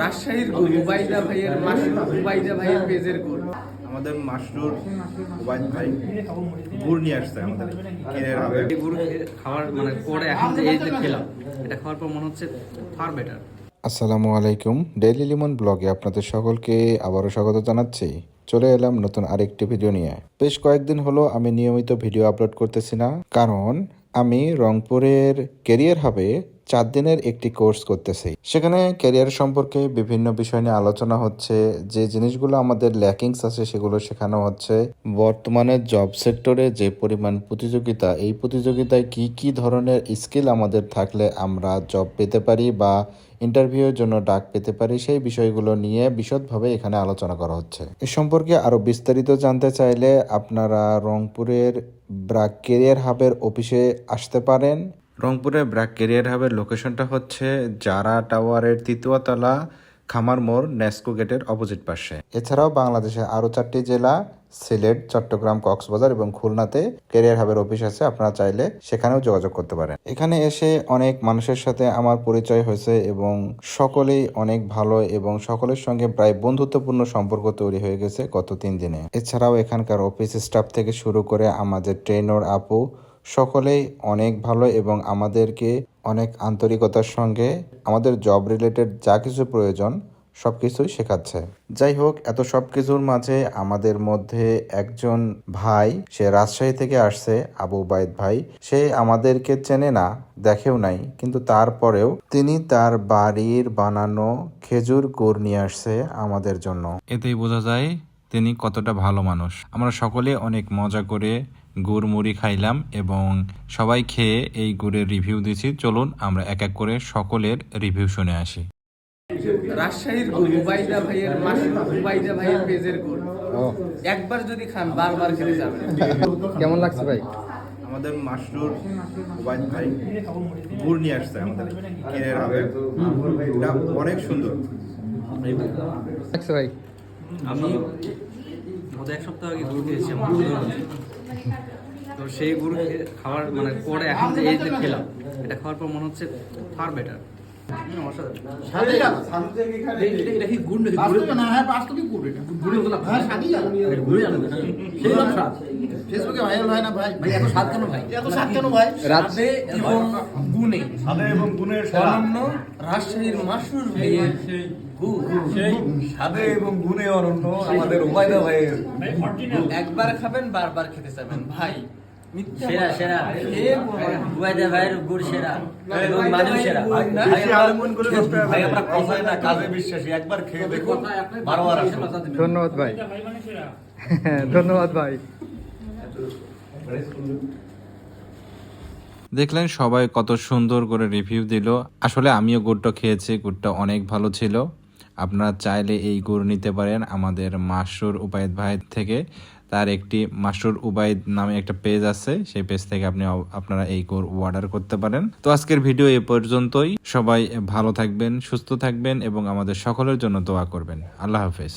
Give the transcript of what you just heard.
রাজশাহীর উবাইদা ভাইয়ের মাসুর উবাইদা ভাইয়ের পেজের গোল আমাদের মাসরুর ভাই গুড় নিয়ে আসছে আমাদের কিনে হবে খাওয়ার মানে পরে এখন যে এই যে খেলাম এটা খাওয়ার পর মনে হচ্ছে ফার বেটার আসসালামু আলাইকুম ডেইলি লিমন ব্লগে আপনাদের সকলকে আবারও স্বাগত জানাচ্ছি। চলে এলাম নতুন আরেকটি ভিডিও নিয়ে। বেশ কয়েকদিন হলো আমি নিয়মিত ভিডিও আপলোড করতেছি না কারণ আমি রংপুরের কেরিয়ার হাবে চার দিনের একটি কোর্স করতেছি। সেখানে ক্যারিয়ার সম্পর্কে বিভিন্ন বিষয় নিয়ে আলোচনা হচ্ছে, যে জিনিসগুলো আমাদের ল্যাকিংস আছে সেগুলো শেখানো হচ্ছে। বর্তমানে জব সেক্টরে যে পরিমাণ প্রতিযোগিতা, এই প্রতিযোগিতায় কি কি ধরনের স্কিল আমাদের থাকলে আমরা জব পেতে পারি বা ইন্টারভিউয়ের জন্য ডাক পেতে পারি, সেই বিষয়গুলো নিয়ে বিশদভাবে এখানে আলোচনা করা হচ্ছে। এ সম্পর্কে আরও বিস্তারিত জানতে চাইলে আপনারা রংপুরের ব্রাক কেরিয়ার হাবের অফিসে আসতে পারেন। রংপুরের ব্র্যাক কেরিয়ার হাবের লোকেশনটা হচ্ছে জারা টাওয়ারের তৃতীয় তলা, খামার মোড়, নেস্কো গেটের অপোজিট পাশে। এছাড়াও বাংলাদেশের আরও চারটি জেলা, সিলেট, চট্টগ্রাম, কক্সবাজার এবং খুলনাতে ক্যারিয়ার হাবের অফিস আছে, আপনারা চাইলে সেখানেও যোগাযোগ করতে পারেন। এখানে এসে অনেক মানুষের সাথে আমার পরিচয় হয়েছে এবং সকলেই অনেক ভালো এবং সকলের সঙ্গে প্রায় বন্ধুত্বপূর্ণ সম্পর্ক তৈরি হয়ে গেছে গত তিন দিনে। এছাড়াও এখানকার অফিস স্টাফ থেকে শুরু করে আমাদের ট্রেনর আপু সকলেই অনেক ভালো এবং আমাদেরকে অনেক আন্তরিকতার সঙ্গে আমাদের জব রিলেটেড যা কিছু প্রয়োজন সব কিছুই শেখাচ্ছে। যাই হোক, এত সব কিছুর মাঝে আমাদের মধ্যে একজন ভাই, সে রাজশাহী থেকে আসছে, আবু বাইদ ভাই। সে আমাদেরকে চেনে না, দেখেও নাই। কিন্তু তারপরেও তিনি তার বাড়ির বানানো খেজুর গুড় নিয়ে আসছে আমাদের জন্য। এতেই বোঝা যায় তিনি কতটা ভালো মানুষ। আমরা সকলে অনেক মজা করে গুড় মুড়ি খাইলাম এবং সবাই খেয়ে এই গুড়ের রিভিউ দিছি। চলুন আমরা এক এক করে সকলের রিভিউ শুনে আসি। রাজশাহীর উবাইদা ভাইয়ের মাসুর উবাইদা ভাইয়ের পেজের গোল একবার যদি খান বারবার খেতে যাবেন। কেমন লাগছে ভাই? আমাদের মাসরুর ওবায়দ ভাই গুড় নিয়ে আসছে আমাদের। কিনে হবে এটা অনেক সুন্দর। লাগছে ভাই? আমি গত এক সপ্তাহ আগে গরু খেয়েছি আমার। তো সেই গরু খাওয়ার মানে পরে এখন যে এই যে খেলাম এটা খাওয়ার পর মনে হচ্ছে ফার বেটার হয় ভাই? ভাই ভাই? ভাই? গুণের অনন্য রাজশাহীর মাসুর গুড় স্বাদে এবং গুণে অনন্য আমাদের ওবায়দা ভাইয়ের একবার খাবেন বারবার খেতে যাবেন ভাই সেরা সেরা। উবাইদা ভাইয়ের গুড় সেরা। এবং মানুষ সেরা। ভাই আমরা- ভাই আমরা কথায় না কাজে বিশ্বাসী একবার খেয়ে দেখুন বারবার আসুন ধন্যবাদ ভাই। ধন্যবাদ ভাই। দেখলেন সবাই কত সুন্দর করে রিভিউ দিল। আসলে আমিও গুড়টা খেয়েছি গুড়টা অনেক ভালো ছিল। আপনারা চাইলে এই গরু নিতে পারেন আমাদের মাসুর উবায়দ ভাই থেকে। তার একটি মাসুর উবায়দ নামে একটা পেজ আছে, সেই পেজ থেকে আপনি আপনারা এই গরু অর্ডার করতে পারেন। তো আজকের ভিডিও এ পর্যন্তই। সবাই ভালো থাকবেন, সুস্থ থাকবেন এবং আমাদের সকলের জন্য দোয়া করবেন। আল্লাহ হাফেজ।